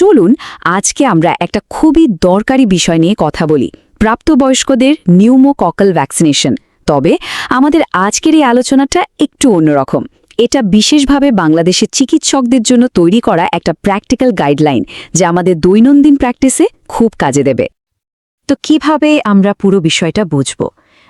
চলুন আজকে আমরা একটা খুবই দরকারি বিষয় নিয়ে কথা বলি। প্রাপ্তবয়স্কদের নিউমোককাল ভ্যাকসিনেশন তবে আমাদের আজকের এই আলোচনাটা একটু অন্যরকম। এটা বিশেষভাবে বাংলাদেশের চিকিৎসকদের জন্য তৈরি করা একটা প্র্যাকটিক্যাল গাইডলাইন যা আমাদের দৈনন্দিন প্র্যাকটিসে খুব কাজে দেবে। তো কীভাবে আমরা পুরো বিষয়টা বুঝব?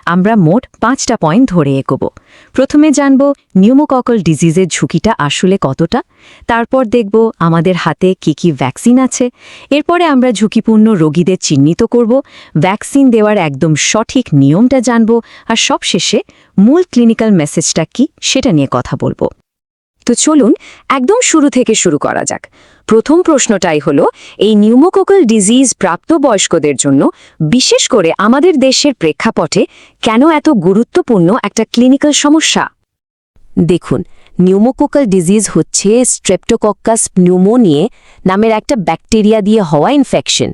আমরা মোট পাঁচটা পয়েন্ট ধরে এগোব। প্রথমে জানব নিউমোককল ডিজিজের ঝুঁকিটা আসলে কতটা। তারপর দেখব আমাদের হাতে কি কি ভ্যাকসিন আছে। এরপরে আমরা ঝুঁকিপূর্ণ রোগীদের চিহ্নিত করব। ভ্যাকসিন দেওয়ার একদম সঠিক নিয়মটা জানব। আর সবশেষে মূল ক্লিনিক্যাল মেসেজটা কি সেটা নিয়ে কথা বলব। তো চলুন একদম শুরু থেকে শুরু করা যাক। প্রথম প্রশ্নটাই হলো, এই নিউমোকোকাল ডিজিজ প্রাপ্তবয়স্কদের জন্য, বিশেষ করে আমাদের দেশের প্রেক্ষাপটে, কেন এত গুরুত্বপূর্ণ একটা ক্লিনিক্যাল সমস্যা? দেখুন নিউমোকোকাল ডিজিজ হচ্ছে স্ট্রেপ্টোকক্কাস নিউমোনিয়ে নামের একটা ব্যাকটেরিয়া দিয়ে হওয়া ইনফেকশন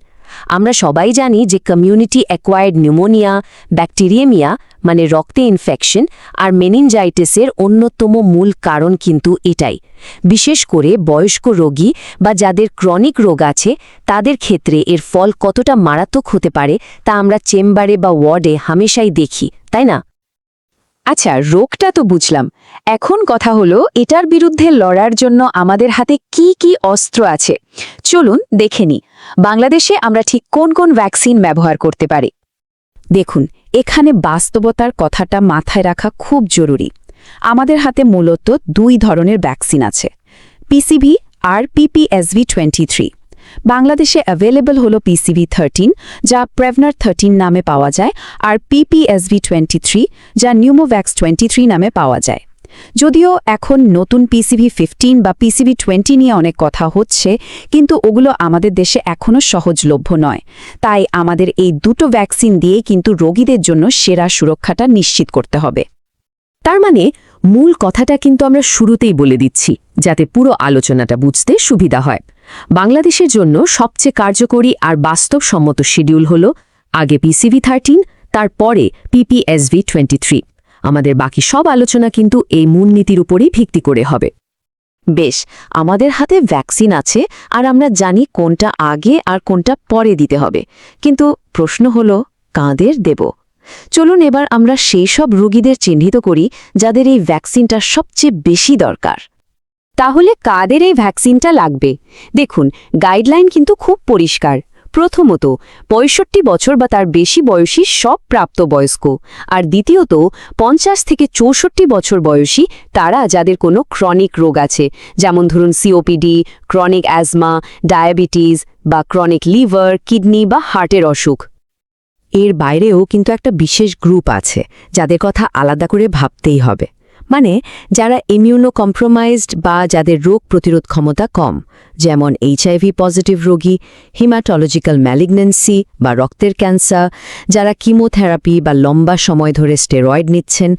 আমরা সবাই জানি যে কমিউনিটি অ্যাকোয়ার্ড নিউমোনিয়া ব্যাকটেরিয়েমিয়া মানে রক্তে ইনফেকশন আর মেনিনজাইটিসের অন্যতম মূল কারণ কিন্তু এটাই। বিশেষ করে বয়স্ক রোগী বা যাদের ক্রনিক রোগ আছে, তাদের ক্ষেত্রে এর ফল কতটা মারাত্মক হতে পারে তা আমরা চেম্বারে বা ওয়ার্ডে হামেশাই দেখি, তাই না? আচ্ছা রোগটা তো বুঝলাম। এখন কথা হলো, এটার বিরুদ্ধে লড়ার জন্য আমাদের হাতে কি কি অস্ত্র আছে? চলুন দেখে নি বাংলাদেশে আমরা ঠিক কোন কোন ভ্যাকসিন ব্যবহার করতে পারি? দেখুন, এখানে বাস্তবতার কথাটা মাথায় রাখা খুব জরুরি। আমাদের হাতে মূলত দুই ধরনের ভ্যাকসিন আছে পিসিভি আর পিপিএসভি টোয়েন্টি থ্রি বাংলাদেশে অ্যাভেলেবল হল পিসিভি থার্টিন যা প্রেভনার থার্টিন নামে পাওয়া যায়, আর পিপিএসভি টোয়েন্টি থ্রি যা নিউমোভ্যাক্স টোয়েন্টি থ্রি নামে পাওয়া যায়। যদিও এখন নতুন পিসিভি ফিফটিন বা পিসিভি টোয়েন্টি নিয়ে অনেক কথা হচ্ছে, কিন্তু ওগুলো আমাদের দেশে এখনও সহজলভ্য নয়। তাই আমাদের এই দুটো ভ্যাকসিন দিয়ে কিন্তু রোগীদের জন্য সেরা সুরক্ষাটা নিশ্চিত করতে হবে। তার মানে মূল কথাটা কিন্তু আমরা শুরুতেই বলে দিচ্ছি, যাতে পুরো আলোচনাটা বুঝতে সুবিধা হয়। বাংলাদেশের জন্য সবচেয়ে কার্যকরী আর বাস্তবসম্মত শিডিউল হল আগে পিসিভি থার্টিন তারপরে পিপিএসভি টোয়েন্টি আমাদের বাকি সব আলোচনা কিন্তু এই মূলনীতির উপরেই ভিত্তি করে হবে। বেশ, আমাদের হাতে ভ্যাকসিন আছে আর আমরা জানি কোনটা আগে আর কোনটা পরে দিতে হবে। কিন্তু প্রশ্ন হল, কাঁদের দেব? চলুন এবার আমরা সেই সব রোগীদের চিহ্নিত করি যাদের এই ভ্যাকসিনটা সবচেয়ে বেশি দরকার। তাহলে কাদের এই ভ্যাকসিনটা লাগবে? দেখুন, গাইডলাইন কিন্তু খুব পরিষ্কার। প্রথমত, পঁয়ষট্টি বছর বা তার বেশি বয়সী সব প্রাপ্তবয়স্ক। আর দ্বিতীয়ত, পঞ্চাশ থেকে চৌষট্টি বছর বয়সী তারা যাদের কোনো ক্রনিক রোগ আছে, যেমন ধরুন সিওপিডি ক্রনিক অ্যাজমা ডায়াবেটিস বা ক্রনিক লিভার কিডনি বা হার্টের অসুখ। এর বাইরেও কিন্তু একটা বিশেষ গ্রুপ আছে, যাদের কথা আলাদা করে ভাবতেই হবে। মানে যারা ইমিউনো কম্প্রোমাইজড বা যাদের রোগ প্রতিরোধ ক্ষমতা কম, যেমন এইচআইভি পজিটিভ রোগী হিমাটোলজিক্যাল ম্যালিগন্যান্সি বা রক্তের ক্যান্সার যারা কিমোথেরাপি বা লম্বা সময় ধরে স্টেরয়েড নিচ্ছেন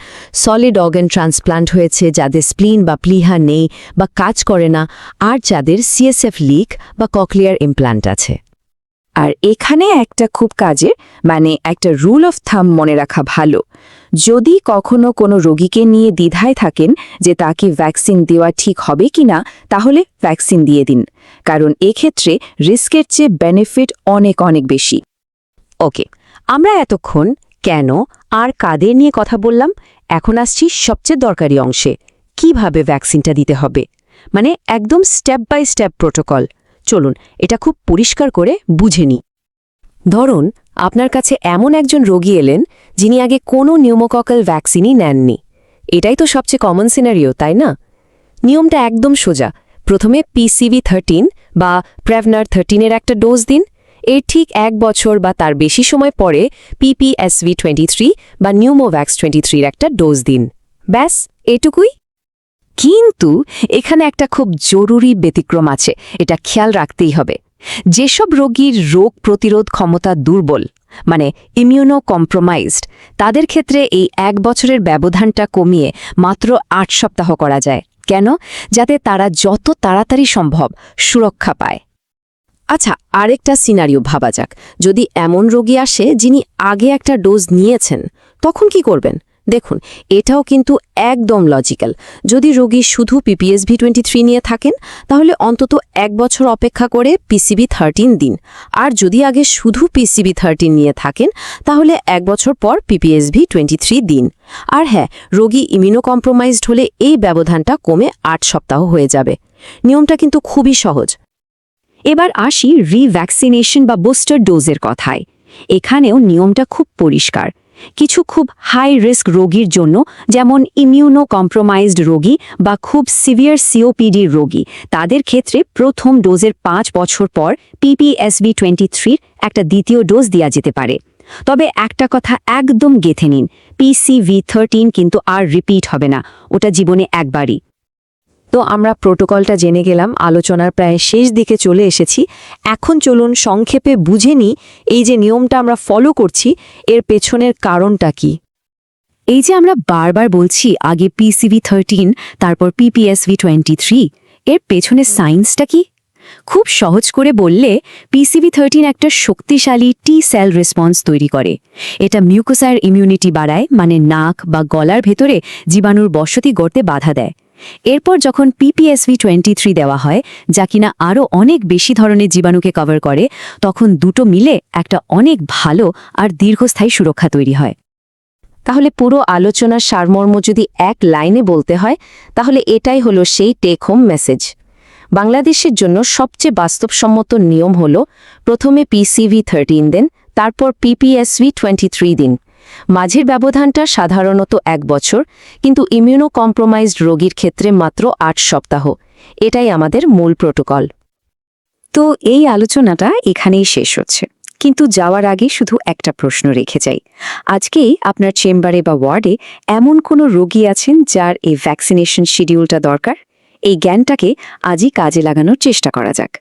সলিড অর্গান ট্রান্সপ্লান্ট হয়েছে যাদের স্প্লিন বা প্লিহা নেই বা কাজ করে না, আর যাদের সিএসএফ লিক বা ককলিয়ার ইমপ্লান্ট আছে। আর এখানে একটা খুব কাজের মানে একটা রুল অফ থাম মনে রাখা ভালো। যদি কখনো কোনো রোগীকে নিয়ে দ্বিধায় থাকেন যে তাকে ভ্যাকসিন দেওয়া ঠিক হবে কিনা, তাহলে ভ্যাকসিন দিয়ে দিন। কারণ এক্ষেত্রে রিস্কের চেয়ে বেনিফিট অনেক অনেক বেশি। ওকে আমরা এতক্ষণ কেন আর কাদের নিয়ে কথা বললাম, এখন আসছি সবচেয়ে দরকারি অংশে। কীভাবে ভ্যাকসিনটা দিতে হবে? মানে একদম স্টেপ বাই স্টেপ প্রোটোকল চলুন, এটা খুব পরিষ্কার করে বুঝে নিই। ধরুন, আপনার কাছে এমন একজন রোগী এলেন, যিনি আগে কোনো নিউমোককাল ভ্যাকসিনই নেননি। এটাই তো সবচেয়ে কমন সিনারিও তাই না? নিয়মটা একদম সোজা। প্রথমে পিসিভি থার্টিন বা প্রেভনার থার্টিনের একটা ডোজ দিন। এর ঠিক এক বছর বা তার বেশি সময় পরে পিপিএসভি টোয়েন্টি বা নিউমোভ্যাক্স টোয়েন্টি একটা ডোজ দিন। ব্যাস, এটুকুই। কিন্তু এখানে একটা খুব জরুরি ব্যতিক্রম আছে, এটা খেয়াল রাখতেই হবে। যেসব রোগীর রোগ প্রতিরোধ ক্ষমতা দুর্বল মানে ইমিউনো কম্প্রোমাইজড তাদের ক্ষেত্রে এই এক বছরের ব্যবধানটা কমিয়ে মাত্র আট সপ্তাহ করা যায়। কেন? যাতে তারা যত তাড়াতাড়ি সম্ভব সুরক্ষা পায়। আচ্ছা আরেকটা সিনারিও ভাবা যাক। যদি এমন রোগী আসে যিনি আগে একটা ডোজ নিয়েছেন, তখন কি করবেন? দেখুন, এটাও কিন্তু একদম লজিক্যাল। যদি রোগী শুধু পিপিএসভি টোয়েন্টি থ্রি নিয়ে থাকেন, তাহলে অন্তত এক বছর অপেক্ষা করে পিসিবি থার্টিন দিন। আর যদি আগে শুধু পিসিবি থার্টিন নিয়ে থাকেন, তাহলে এক বছর পর পিপিএসভি টোয়েন্টি থ্রি দিন। আর হ্যাঁ রোগী ইমিউনোকম্প্রোমাইজড হলে এই ব্যবধানটা কমে আট সপ্তাহ হয়ে যাবে। নিয়মটা কিন্তু খুবই সহজ। এবার আসি রিভ্যাকসিনেশন বা বুস্টার ডোজের কথায়। এখানেও নিয়মটা খুব পরিষ্কার। কিছু খুব হাই রিস্ক রোগীর জন্য, যেমন ইমিউনো কম্প্রোমাইজড রোগী বা খুব সিভিয়ার সিওপিডির রোগী। তাদের ক্ষেত্রে প্রথম ডোজের পাঁচ বছর পর পিপিএসবি টোয়েন্টি থ্রির একটা দ্বিতীয় ডোজ দেওয়া যেতে পারে। তবে একটা কথা একদম গেথে নিন পিসিভি থার্টিন কিন্তু আর রিপিট হবে না, ওটা জীবনে একবারই। তো আমরা প্রোটোকলটা জেনে গেলাম, আলোচনার প্রায় শেষ দিকে চলে এসেছি। এখন চলুন সংক্ষেপে বুঝে নিই এই যে নিয়মটা আমরা ফলো করছি, এর পেছনের কারণটা কি। এই যে আমরা বারবার বলছি, আগে পিসিভি থার্টিন তারপর পিপিএসভি টোয়েন্টি থ্রি এর পেছনে সায়েন্সটা কি? খুব সহজ করে বললে পিসিভি থার্টিন একটা শক্তিশালী টি সেল রেসপন্স তৈরি করে। এটা মিউকোসার ইমিউনিটি বাড়ায় মানে নাক বা গলার ভেতরে জীবাণুর বসতি গড়তে বাধা দেয়। এরপর যখন পিপিএসভি টোয়েন্টি থ্রি দেওয়া হয়, যা কিনা আরও অনেক বেশি ধরনের জীবাণুকে কভার করে, তখন দুটো মিলে একটা অনেক ভালো আর দীর্ঘস্থায়ী সুরক্ষা তৈরি হয়। তাহলে পুরো আলোচনার সারমর্ম যদি এক লাইনে বলতে হয়, তাহলে এটাই হলো সেই টেক হোম মেসেজ বাংলাদেশের জন্য সবচেয়ে বাস্তবসম্মত নিয়ম হল, প্রথমে পিসিভি থার্টিন দিন, তারপর পিপিএসভি টোয়েন্টি দিন। মাঝের ব্যবধানটা সাধারণত এক বছর, কিন্তু ইমিউনো কম্প্রোমাইজড রোগীর ক্ষেত্রে মাত্র আট সপ্তাহ। এটাই আমাদের মূল প্রোটোকল। তো এই আলোচনাটা এখানেই শেষ হচ্ছে। কিন্তু যাওয়ার আগে শুধু একটা প্রশ্ন রেখে যাই। আজকেই আপনার চেম্বারে বা ওয়ার্ডে এমন কোনো রোগী আছেন যার এই ভ্যাকসিনেশন শিডিউলটা দরকার? এই জ্ঞানটাকে আজই কাজে লাগানোর চেষ্টা করা যাক।